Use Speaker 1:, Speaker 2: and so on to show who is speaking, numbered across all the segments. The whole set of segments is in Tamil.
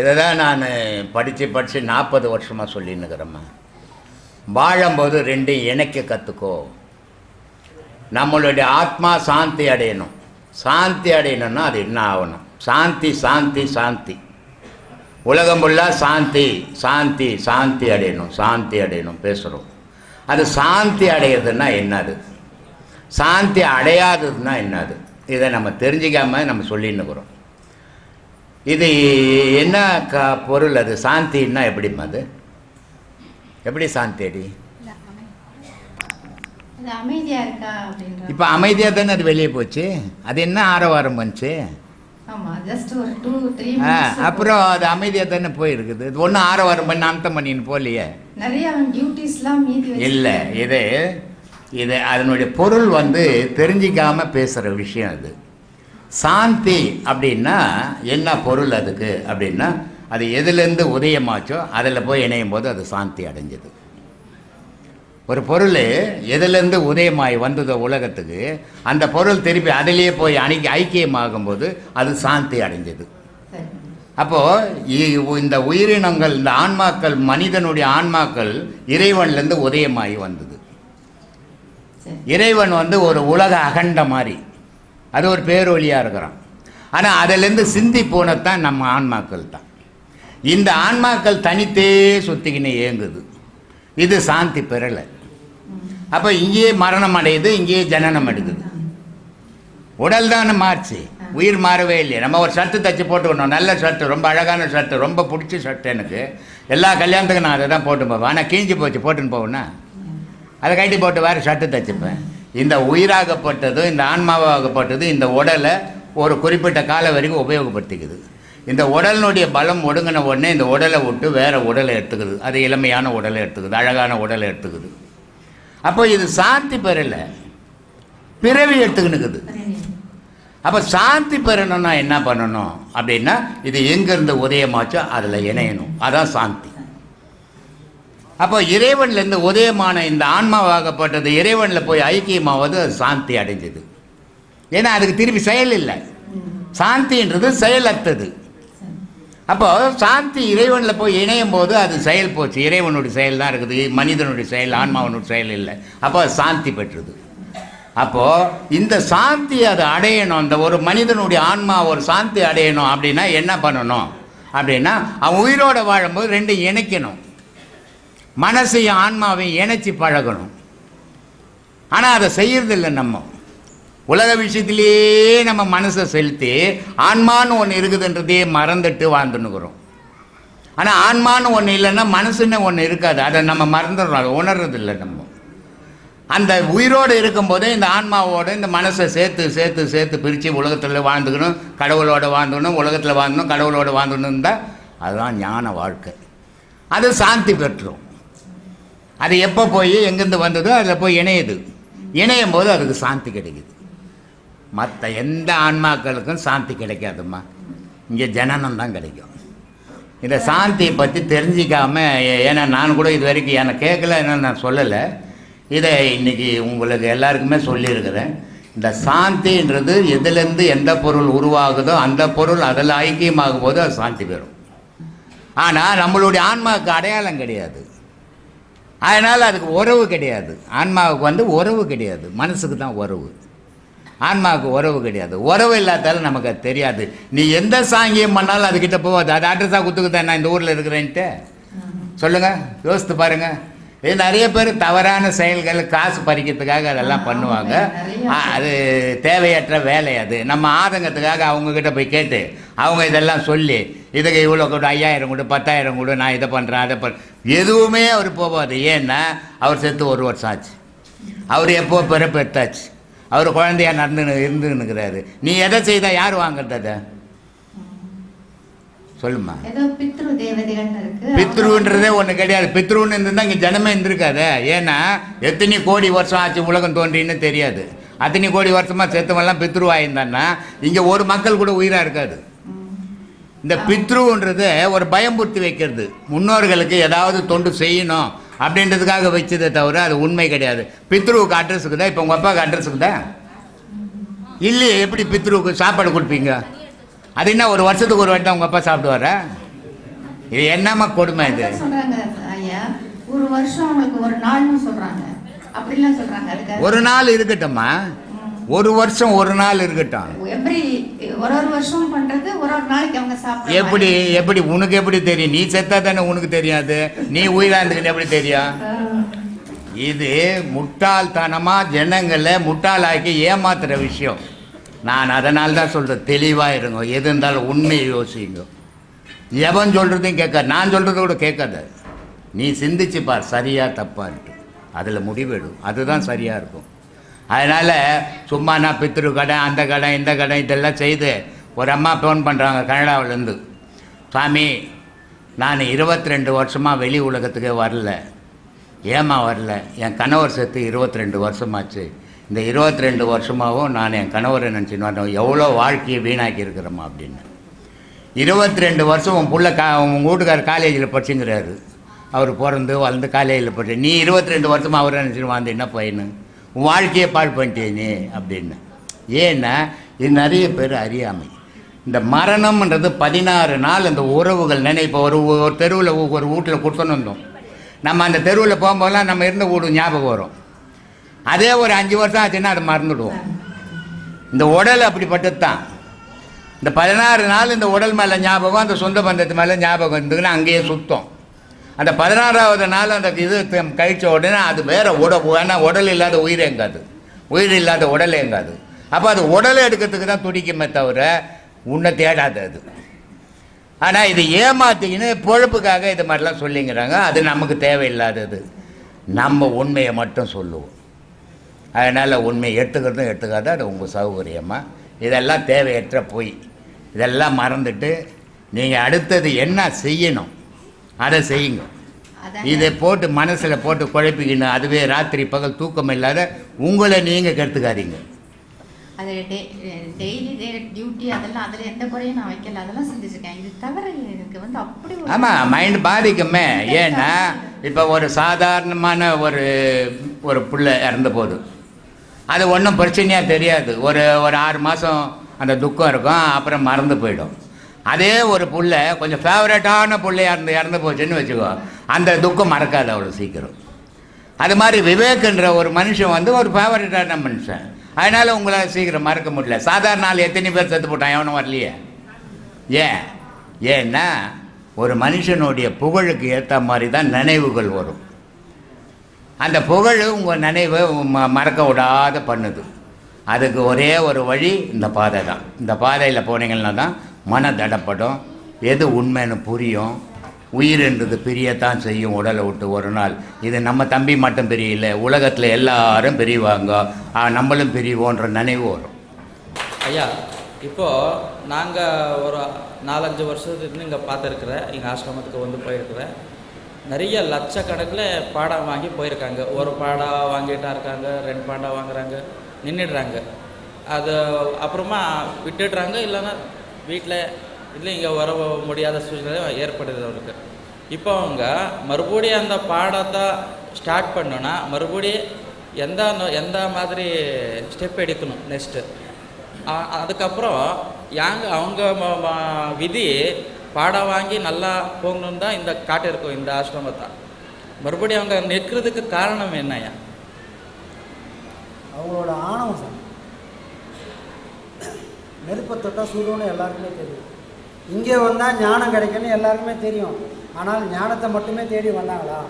Speaker 1: இதை தான் நான் படித்து படித்து நாற்பது வருஷமாக சொல்லின்னுக்கிறேம்மா. வாழும்போது ரெண்டையும் இணைக்க கற்றுக்கோ நம்மளுடைய ஆத்மா சாந்தி அடையணும். சாந்தி அடையணும்னா அது என்ன ஆகணும்? சாந்தி சாந்தி சாந்தி. உலகம் ஃபுல்லாக சாந்தி சாந்தி சாந்தி அடையணும். சாந்தி அடையணும் பேசுகிறோம் அது சாந்தி அடையிறதுன்னா என்னது? சாந்தி அடையாததுன்னா என்னது? இதை நம்ம தெரிஞ்சிக்காம நம்ம சொல்லின்னுக்கிறோம். இது என்ன க பொருள் அது? சாந்தின்னா எப்படிம்மா அது? எப்படி சாந்தி அடி?
Speaker 2: இல்ல, அமை- அது அமைதியா இருக்கா அப்படின்ற
Speaker 1: இப்போ அமைதியாக தானே அது வெளியே போச்சு? அது என்ன ஆரவாரம் ஆ, அப்புறம் அது அமைதியாக தானே போயிருக்குது? இது ஒன்றும் ஆரவாரம் பண்ணி அந்தம் பண்ணின்னு போகலையே? இல்லை இது இது அதனுடைய பொருள் வந்து தெரிஞ்சிக்காம பேசுகிற விஷயம் அது. சாந்தி அப்படின்னா என்ன பொருள் அதுக்கு? அப்படின்னா அது எதுலேருந்து உதயமாச்சோ அதில் போய் இணையும் போது அது சாந்தி அடைஞ்சது. ஒரு பொருள் எதுலேருந்து உதயமாகி வந்ததோ உலகத்துக்கு அந்த பொருள் திருப்பி அதிலேயே போய் அணிக்கு ஐக்கியமாகும்போது அது சாந்தி அடைஞ்சது. அப்போது இந்த உயிரினங்கள் இந்த ஆன்மாக்கள் மனிதனுடைய ஆன்மாக்கள் இறைவன்லேருந்து உதயமாகி வந்தது. இறைவன் வந்து ஒரு உலக அகண்ட மாதிரி அது ஒரு பேரொழியாக இருக்கிறான். ஆனால் அதிலேருந்து சிந்தி போனதான் நம்ம ஆன்மாக்கள் தான். இந்த ஆன்மாக்கள் தனித்தே சுற்றிக்கின்னு இயங்குது இது சாந்தி பெறலை. அப்போ இங்கேயே மரணம் அடையுது இங்கேயே ஜனனம் அடையுது உடல் தானே மாறுச்சு. உயிர் மாறவே இல்லையே. நம்ம ஒரு ஷர்ட்டு தச்சு போட்டுக்கணும். நல்ல ஷர்ட்டு ரொம்ப அழகான ஷர்ட்டு ரொம்ப பிடிச்ச ஷர்ட் எனக்கு. எல்லா கல்யாணத்துக்கும் நான் அதை தான் போட்டு போவேன் ஆனால் கிழிஞ்சு போச்சு போட்டுன்னு போவேன்னா? அதை கட்டி போட்டு வேறு ஷர்ட்டு தச்சுப்பேன். இந்த உயிராகப்பட்டது இந்த ஆன்மாவாகப்பட்டது இந்த உடலை ஒரு குறிப்பிட்ட காலம் வரைக்கும் உபயோகப்படுத்திக்குது. இந்த உடலினுடைய பலம் ஒடுங்கின உடனே இந்த உடலை விட்டு வேறு உடலை எடுத்துக்குது. அது இளமையான உடலை எடுத்துக்குது அழகான உடலை எடுத்துக்குது. அப்போ இது சாந்தி பெறலை பிறவி எடுத்துக்கினுக்குது. அப்போ சாந்தி பெறணும்னா என்ன பண்ணணும் அப்படின்னா இது எங்கேருந்து உதயமாச்சோ அதில் இணையணும். அதான் சாந்தி. அப்போ இறைவன்லேருந்து உதயமான இந்த ஆன்மாவாகப்பட்டது இறைவனில் போய் ஐக்கியமாவது அது சாந்தி அடைஞ்சது. ஏன்னா அதுக்கு திருப்பி செயல் இல்லை. சாந்தின்றது செயலற்றது.
Speaker 2: சரி.
Speaker 1: அப்போ சாந்தி இறைவனில் போய் இணையும் போது அது செயல் போச்சு. இறைவனுடைய செயல் தான் இருக்குது. மனிதனுடைய செயல் ஆன்மாவனுடைய செயல் இல்லை. அப்போ அது சாந்தி பெற்றது. அப்போது இந்த சாந்தி அதை அடையணும். அந்த ஒரு மனிதனுடைய ஆன்மா ஒரு சாந்தி அடையணும் அப்படின்னா என்ன பண்ணணும்? அப்படின்னா அவன் உயிரோட வாழும்போது ரெண்டும் இணைக்கணும். மனசையும் ஆன்மாவையும் இணைச்சி பழகணும். ஆனால் அதை செய்யறதில்லை நம்ம. உலக விஷயத்திலேயே நம்ம மனசை செலுத்தி ஆன்மான்னு ஒன்று இருக்குதுன்றதையே மறந்துட்டு வாழ்ந்துன்னுக்குறோம். ஆனால் ஆன்மான்னு ஒன்று இல்லைன்னா மனசுன்னு ஒன்று இருக்காது. அதை நம்ம மறந்துடுறோம். அதை உணர்றதில்லை நம்ம. அந்த உயிரோடு இருக்கும்போதே இந்த ஆன்மாவோட இந்த மனசை சேர்த்து சேர்த்து சேர்த்து பிரித்து உலகத்தில் வாழ்ந்துக்கணும் கடவுளோட வாழ்ந்துக்கணும் உலகத்தில் வாழ்ந்தணும் கடவுளோட வாழ்ந்துக்கணும் தான் அதுதான் ஞான வாழ்க்கை. அது சாந்தி பெற்றோம். அது எப்போ போய் எங்கேருந்து வந்ததோ அதில் போய் இணையுது. இணையும் போது அதுக்கு சாந்தி கிடைக்குது. மற்ற எந்த ஆன்மாக்களுக்கும் சாந்தி கிடைக்காதும்மா. இங்கே ஜனனம் தான் கிடைக்கும். இந்த சாந்தியை பற்றி தெரிஞ்சிக்காம ஏன்னா நான் கூட இது வரைக்கும் எனக்கு கேட்கல என்ன நான் சொல்லலை. இதை இன்றைக்கி உங்களுக்கு எல்லாருக்குமே சொல்லியிருக்கிறேன். இந்த சாந்தின்றது எதுலேருந்து எந்த பொருள் உருவாகுதோ அந்த பொருள் அதில் ஐக்கியமாகும் போது அது சாந்தி பெறும். ஆனால் நம்மளுடைய ஆன்மாவுக்கு அடையாளம் கிடையாது. அதனால் அதுக்கு உறவு கிடையாது. ஆன்மாவுக்கு வந்து உறவு கிடையாது. மனசுக்கு தான் உறவு. ஆன்மாவுக்கு உறவு கிடையாது. உறவு இல்லாதால நமக்கு அது தெரியாது. நீ எந்த சாங்கியம் பண்ணாலும் அதுக்கிட்ட போகாது அது அட்ரஸாக குத்துக்குதான் நான் இந்த ஊரில் இருக்கிறேன்ட்டு. சொல்லுங்கள் யோசித்து பாருங்கள் இது நிறைய பேர் தவறான செயல்கள் காசு பறிக்கிறதுக்காக அதெல்லாம் பண்ணுவாங்க. அது தேவையற்ற வேலை அது. நம்ம ஆதங்கத்துக்காக அவங்கக்கிட்ட போய் கேட்டு அவங்க இதெல்லாம் சொல்லி இதுக்கு இவ்வளோ கொடு ஐயாயிரம் கொடு பத்தாயிரம் கொடு நான் இதை பண்ணுறேன் அதை பண்ண எதுவுமே அவர் போகாது ஏன்னா அவர் செத்து ஒரு வருஷம் ஆச்சு. அவர் எப்போ பிறப்பு எடுத்தாச்சு? அவர் குழந்தையா நடந்து இருந்துன்னுக்கிறாரு நீ எதை செய்தால் யார் வாங்குறது அதை? சொல்லுமா பித்ருன்றதே ஒன்று கிடையாது. பித்ருன்னு இருந்தால் இங்கே ஜனமே இருந்திருக்காது. ஏன்னா எத்தனை கோடி வருஷம் ஆச்சு உலகம் தோன்றின்னு தெரியாது. அத்தனை கோடி வருஷமாக செத்தவெல்லாம் பித்ருவாயிருந்தான்னா இங்கே ஒரு மக்கள் கூட உயிராக இருக்காது. இந்த பித்ருன்றது ஒரு பயம்புறுத்தி வைக்கிறது. முன்னோர்களுக்கு ஏதாவது தொண்டு செய்யணும் அப்படின்றதுக்காக வச்சதே தவிர அது உண்மை கிடையாது. பித்ருவுக்கு அட்ரஸ் இருக்குதா? இப்போ உங்கள் அப்பாவுக்கு அட்ரஸ் இருக்குதா? இல்லையே எப்படி பித்ருவுக்கு சாப்பாடு கொடுப்பீங்க? அது என்ன ஒரு வருஷத்துக்கு ஒரு வாட்டி தான் உங்கள் அப்பா சாப்பிடுவாரா? இது என்னம்மா கொடுமை இது?
Speaker 2: ஒரு வருஷம் அவங்களுக்கு ஒரு நாள்னு அப்படிலாம் அதுக்கு
Speaker 1: ஒரு நாள் இருக்கட்டும்மா. ஒரு வருஷம் ஒரு நாள் இருக்கட்டும்.
Speaker 2: எவ்ரி ஒரு ஒரு வருஷம் பண்றது ஒரு ஒரு நாளைக்கு அவங்க சாப்பிடுற
Speaker 1: எப்படி. எப்படி உனக்கு எப்படி தெரியும்? நீ செத்தா தானே உனக்கு தெரியாது? நீ உயிரா இருந்துக்கிட்டு எப்படி தெரியும். இது முட்டாள்தனமாக ஜனங்களை முட்டாளாக்கி ஏமாத்துற விஷயம். நான் அதனால தான் சொல்கிறேன் தெளிவாக இருங்க. எது இருந்தாலும் உண்மையை யோசிங்க. எவன் சொல்கிறதையும் கேட்காது. நான் சொல்கிறத கூட கேட்காத. நீ சிந்திச்சு பார் சரியா தப்பான்ட்டு அதில் முடிவெடும் அதுதான் சரியாக இருக்கும். அதனால் சும்மா நான் பித்ரு கடை அந்த கடை இந்த கடை இதெல்லாம் செய்து ஒரு அம்மா ஃபோன் பண்ணுறாங்க கனடாவிலேருந்து. சாமி நான் இருபத்தி ரெண்டு வருஷமாக வெளி உலகத்துக்கே வரல. ஏமா வரல? என் கணவர் செத்து இருபத்தி ரெண்டு வருஷமாச்சு. இந்த இருபத்தி ரெண்டு வருஷமாகவும் நான் என் கணவரை நினச்சின்னு வரேன் எவ்வளோ வாழ்க்கையை வீணாக்கி இருக்கிறோமா அப்படின்னு. இருபத்தி ரெண்டு வருஷம் உன் பிள்ளை கா உங்கள் வீட்டுக்கார் காலேஜில் படிச்சுங்கிறாரு. அவர் பிறந்து வளர்ந்து காலேஜில் படிச்சு நீ இருபத்தி ரெண்டு வருஷமாக அவரை நினச்சின்னு வாழ்ந்து என்ன பையனு? உன் வாழ்க்கையை பாழ் பண்ணிட்டே நீ அப்படின்னு. ஏன்னா இது நிறைய பேர் அறியாமை. இந்த மரணம்ன்றது பதினாறு நாள் அந்த உறவுகள் நினை இப்போ ஒரு ஒரு தெருவில் ஒரு வீட்டில் கொடுத்துன்னு வந்தோம். நம்ம அந்த தெருவில் போகும்போதெல்லாம் நம்ம இருந்த வீடு ஞாபகம் வரும். அதே ஒரு அஞ்சு வருஷம் ஆச்சுன்னா அதை மறந்துடுவோம். இந்த உடல் அப்படிப்பட்டது தான் இந்த பதினாறு நாள் இந்த உடல் மேலே ஞாபகம் அந்த சொந்த பந்தத்து மேலே ஞாபகம் இருந்ததுன்னா அங்கேயே சுத்தம். அந்த பதினாறாவது நாள் அந்த இது கழித்த கழிச்ச உடனே அது வேற உட ஏன்னா உடல் இல்லாத உயிர் எங்காது உயிர் இல்லாத உடல் எங்காது அப்போ அது உடலை எடுக்கிறதுக்கு தான் துடிக்குமே தவிர உன்னை தேடாது அது. ஆனால் இது ஏமாத்திக்கின்னு பொழப்புக்காக இது மாதிரிலாம் சொல்லிங்கிறாங்க. அது நமக்கு தேவையில்லாதது. நம்ம உண்மையை மட்டும் சொல்லுவோம். அதனால் உண்மையை எடுத்துக்கிறதும் எடுத்துக்காத அது உங்கள் சௌகரியமாக இதெல்லாம் தேவையற்ற பொய். இதெல்லாம் மறந்துட்டு நீங்கள் அடுத்தது என்ன செய்யணும்? அதை செய்யுங்க. இதை போட்டு மனசில் போட்டு குழப்பிக்கணும் அதுவே ராத்திரி பகல் தூக்கம் இல்லாத உங்களை நீங்கள் கெடுத்துக்காதீங்க.
Speaker 2: அது டெய்லி டியூட்டி அதெல்லாம் அதில் எந்த குறையும் நான் வைக்கல. அதெல்லாம் செஞ்சுருக்கேன் இது தவிர எனக்கு வந்து அப்படி ஒரு
Speaker 1: ஆமாம் மைண்ட் பாதிக்குமே. ஏன்னா இப்போ ஒரு சாதாரணமான ஒரு ஒரு புள்ள இறந்த போது அது ஒன்றும் பிரச்சனையாக தெரியாது. ஒரு ஒரு ஆறு மாதம் அந்த துக்கம் இருக்கும் அப்புறம் மறந்து போயிடும். அதே ஒரு புள்ள கொஞ்சம் ஃபேவரட்டான பிள்ளையாக இருந்து இறந்து போச்சுன்னு வச்சுக்கோ. அந்த துக்கம் மறக்காது அவ்வளோ சீக்கிரம். அது மாதிரி விவேக்ன்ற ஒரு மனுஷன் வந்து ஒரு ஃபேவரட்டான மனுஷன். அதனால் உங்களால் சீக்கிரம் மறக்க முடியல. சாதாரண நாள் எத்தனை பேர் செத்து போட்டான்? எவனும் வரலையே. ஏன்? ஏன்னா ஒரு மனுஷனுடைய புகழுக்கு ஏற்ற மாதிரி தான் நினைவுகள் வரும். அந்த புகழ் உங்கள் நினைவை மறக்க விடாத பண்ணுது. அதுக்கு ஒரே ஒரு வழி இந்த பாதை தான். இந்த பாதையில் போனீங்கன்னா தான் மன தடப்படும் எது உண்மைன்னு புரியும். உயிர்ன்றது பிரியத்தான் செய்யும் உடலை விட்டு ஒரு நாள். இது நம்ம தம்பி மட்டும் பிரியல உலகத்தில் எல்லாரும் பிரிவாங்க. நம்மளும் பிரிவோன்ற நினைவு வரும்.
Speaker 3: ஐயா இப்போது நாங்கள் ஒரு நாலஞ்சு வருஷத்துலேருந்து இங்கே பார்த்துருக்குறேன் எங்கள் ஆசிரமத்துக்கு வந்து போயிருக்கிறேன் நிறைய லட்சக்கணக்கில் பாடம் வாங்கி போயிருக்காங்க. ஒரு பாடம் வாங்கிட்டா இருக்காங்க ரெண்டு பாடம் வாங்குறாங்க நின்றுடுறாங்க. அது அப்புறமா விட்டுடுறாங்க இல்லைன்னா வீட்டில் இல்லை இங்கே வர முடியாத சூழ்நிலை ஏற்படுது அவருக்கு. இப்போ அவங்க மறுபடியும் அந்த பாடத்தை ஸ்டார்ட் பண்ணோன்னா மறுபடியும் எந்த எந்த மாதிரி ஸ்டெப் எடுக்கணும் நெக்ஸ்ட்டு அதுக்கப்புறம் யாங்க அவங்க விதி பாடம் வாங்கி நல்லா போகணுன்னு தான் இந்த காட்டியிருக்கோம் இந்த ஆசிரமத்தை. மறுபடியும் அவங்க நிற்கிறதுக்கு காரணம் என்னையா
Speaker 4: அவங்களோட ஆணவம் சார். நெருப்பை தொட்டால் சுடுன்னு எல்லாருக்குமே தெரியும். இங்கே வந்தால் ஞானம் கிடைக்கும்னு எல்லாருக்குமே தெரியும். ஆனால் ஞானத்தை மட்டுமே தேடி வந்தாங்களா?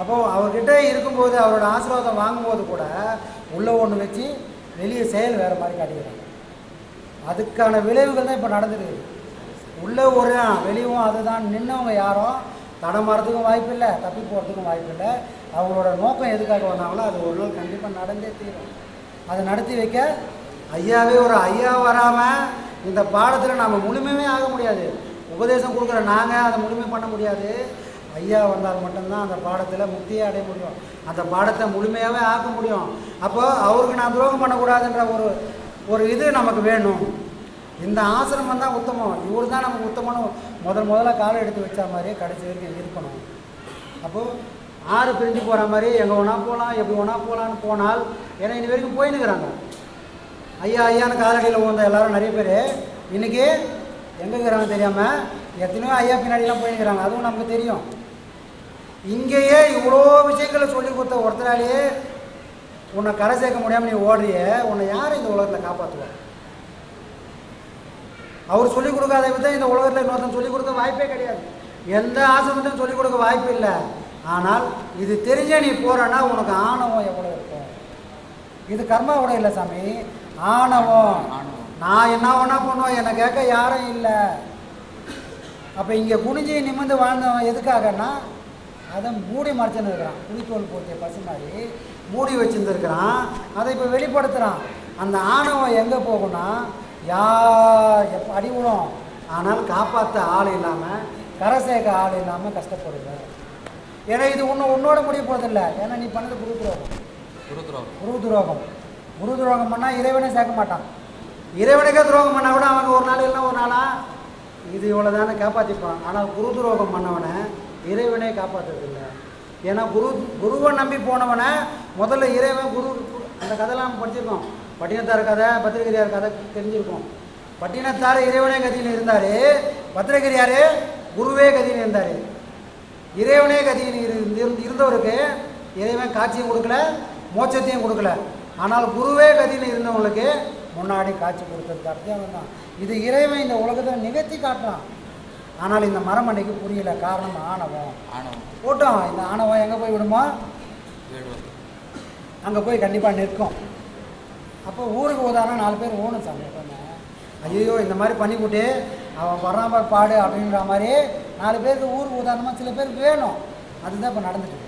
Speaker 4: அப்போது அவர்கிட்ட இருக்கும்போது அவரோட ஆசீர்வாதம் வாங்கும்போது கூட உள்ளே ஒன்று வச்சு வெளியே செயல் வேறு மாதிரி காட்டிக்கிறாங்க. அதுக்கான விளைவுகள் தான் இப்போ நடந்துருக்குது. உள்ளே ஒரு வெளியும் அதுதான். நின்றவங்க யாரும் தடமாறதுக்கும் வாய்ப்பு இல்லை தப்பி போகிறதுக்கும் வாய்ப்பு இல்லை அவங்களோட நோக்கம் எதுக்காக வந்தாங்களோ அது ஒரு நாள் கண்டிப்பாக நடந்தே தீரும். அதை நடத்தி வைக்க ஐயாவே ஒரு ஐயா வராமல் இந்த பாடத்தில் நாம் முழுமையுமே ஆக முடியாது. உபதேசம் கொடுக்குற நாங்கள் அதை முழுமை பண்ண முடியாது. ஐயா வந்தால் மட்டும்தான் அந்த பாடத்தில் முக்தியை அடைய முடியும். அந்த பாடத்தை முழுமையாகவே ஆக்க முடியும். அப்போ அவருக்கு நான் துரோகம் பண்ணக்கூடாதுன்ற ஒரு ஒரு இது நமக்கு வேணும். இந்த ஆசிரமம் தான் உத்தமம். இவர் தான் நமக்கு உத்தமம்னு முதல் முதல்ல காலை எடுத்து வச்ச மாதிரியே கடைசி வரைக்கும் இருக்கணும். அப்போது ஆறு பிரிஞ்சு போகிற மாதிரி எங்கே ஒன்றா போகலாம் எப்படி ஒன்றா போகலான்னு போனால் ஏன்னா இனி வரைக்கும் போயின்னுக்கிறாங்க. ஐயா ஐயான்னு காலடியில் வந்த எல்லாரும் நிறைய பேர். இன்றைக்கி எங்கே இருக்கிறாங்க தெரியாமல் எத்தனையோ ஐயா பின்னாடிலாம் போயிருக்கிறாங்க. அதுவும் நமக்கு தெரியும். இங்கேயே இவ்வளோ விஷயங்களை சொல்லி கொடுத்த ஒருத்தராலேயே உன்னை கரை சேர்க்க முடியாமல் நீ ஓடுறிய உன்னை யார் இந்த உலகத்தில் காப்பாற்றுவா அவர் சொல்லிக் கொடுக்காத விதம் இந்த உலகத்தில் இன்னொருத்தன் சொல்லிக் கொடுக்க வாய்ப்பே கிடையாது. எந்த ஆசிரமத்தையும் சொல்லிக் கொடுக்க வாய்ப்பு இல்லை. ஆனால் இது தெரிஞ்சே நீ போறன்னா உனக்கு ஆணவம் எவ்வளோ இருக்கும்? இது கர்மாவோட இல்லை சாமி. ஆணவம்.
Speaker 3: ஆணவம்.
Speaker 4: நான் என்ன வேணா பண்ணுவேன் என்னை கேட்க யாரும் இல்லை. அப்போ இங்கே குனிஞ்சு நிமிர்ந்து வாழ்ந்தவன் எதுக்காகன்னா அதை மூடி மறைச்சுன்னு இருக்கிறான். குடித்தோல் போட்டிய பசு மாதிரி மூடி வச்சுருந்துருக்கிறான். அதை இப்போ வெளிப்படுத்துகிறான் அந்த ஆணவம் எங்கே போகும்னா யார் எப்போ அடி விழும் ஆனால் காப்பாற்ற ஆள் இல்லாமல் கரை சேர்க்க ஆள் இல்லாமல் கஷ்டப்படுது. ஏன்னா இது ஒன்று உன்னோட முடிய போகிறதில்ல ஏன்னா நீ பண்ணது குரு துரோகம்.
Speaker 3: குரு துரோகம்.
Speaker 4: குரு துரோகம். குரு துரோகம் பண்ணால் இறைவனே சேர்க்க மாட்டான். இறைவனுக்கே துரோகம் பண்ணால் கூட அவங்க ஒரு நாள் இல்லை ஒரு நாளா? இது இவ்வளோ தானே காப்பாற்றிப்பான் ஆனால் குரு துரோகம் பண்ணவனை இறைவனே காப்பாற்றுறதில்லை ஏன்னா குரு குருவை நம்பி போனவனை முதல்ல இறைவன் குரு அந்த கதைலாம் நம்ம படிச்சிருக்கோம். பட்டினத்தார் கதை பத்திரகிரியார் கதை தெரிஞ்சிருக்கோம். பட்டினத்தார் இறைவனே கதியில் இருந்தார். பத்திரகிரியார் குருவே கதியில் இருந்தார். இறைவனே கதியில் இருந்து இருந்தவருக்கு இறைவன் காட்சியும் கொடுக்கல மோட்சத்தையும் கொடுக்கல. ஆனால் குருவே கதியில் இருந்தவங்களுக்கு முன்னாடி காட்சி கொடுத்ததுக்கு அர்த்தம் தான் இது இறைவன் இந்த உலகத்தில் நிகழ்த்தி காட்டுறான். ஆனால் இந்த மரமண்டைக்கு புரியல. காரணம் ஆணவம்.
Speaker 3: ஆணவம்.
Speaker 4: போட்டோம். இந்த ஆணவம் எங்கே போய் விடுமோ? அங்கே போய் கண்டிப்பாக நிற்கும். அப்போ ஊருக்கு உதாரணம் நாலு பேர் ஓணும் சாமி எப்பவுமே ஐயோ இந்த மாதிரி பண்ணிவிட்டு அவன் வர்றான் பாடு அப்படின்ற மாதிரி நாலு பேருக்கு ஊருக்கு உதாரணமாக சில பேருக்கு வேணும். அதுதான் இப்போ நடந்துட்டு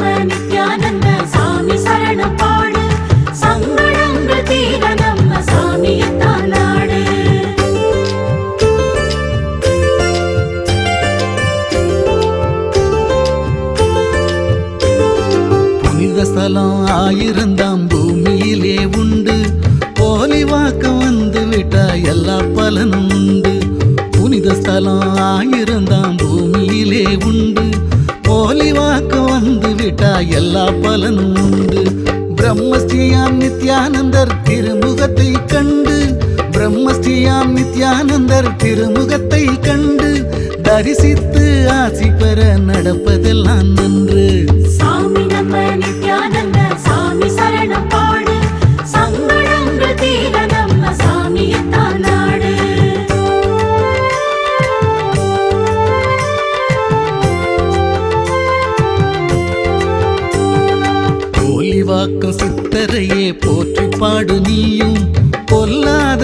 Speaker 5: திருமுகத்தை கண்டு தரிசித்து ஆசி பெற நடப்பதெல்லாம் நன்று.
Speaker 6: சாமி நம்ம நித்யானந்த சாமி சரணம் பாடு. சங்கடங்கள் தீர நம்ம சாமியத்தான் நாடு.
Speaker 5: போலிவாக்கம் சித்தரையே போற்றி பாடு நீயும். பொல்லாத